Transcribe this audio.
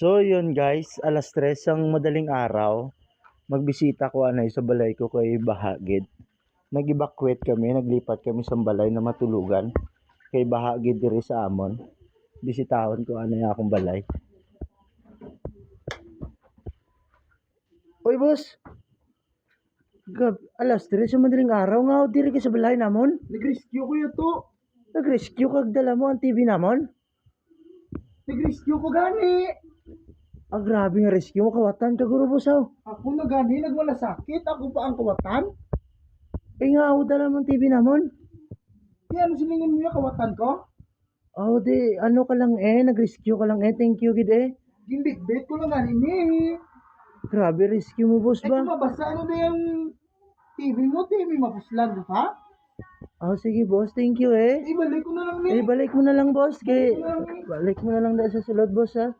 So yun guys, alas 3 ang madaling araw. Magbisita ko anay sa balay ko kay Bahagid. Nag-evacuate kami, naglipat kami sa balay na matulugan. Kay Bahagid diri sa Amon. Bisitahon ko anay akong balay. Oy boss. Gab, alas 3 sa madaling araw nga diri ka sa balay namon. Nag-rescue ko yun to. Nag-rescue kag dala mo ang TV namon. Nag-rescue ko gani. Ah, grabe nga rescue mo kawatan ka guro boss aw. Ako na gani, nagwala sakit. Ako pa ang kawatan. Eh nga ako ang TV namon. Yan, silingin mo yung kawatan ko. Oh, di, ano ka lang eh, nag-rescue ka lang eh, thank you gid eh. Gimbit-bit ko lang gani ni. Grabe, rescue mo boss ba? kung mabasa ano na yung TV mo, TV mapuslan mo pa. Oh, sige boss, thank you eh. Ibalik ko na lang ni. Eh, balik mo na lang boss, kay, balik mo na lang dahil sa sulod boss ha.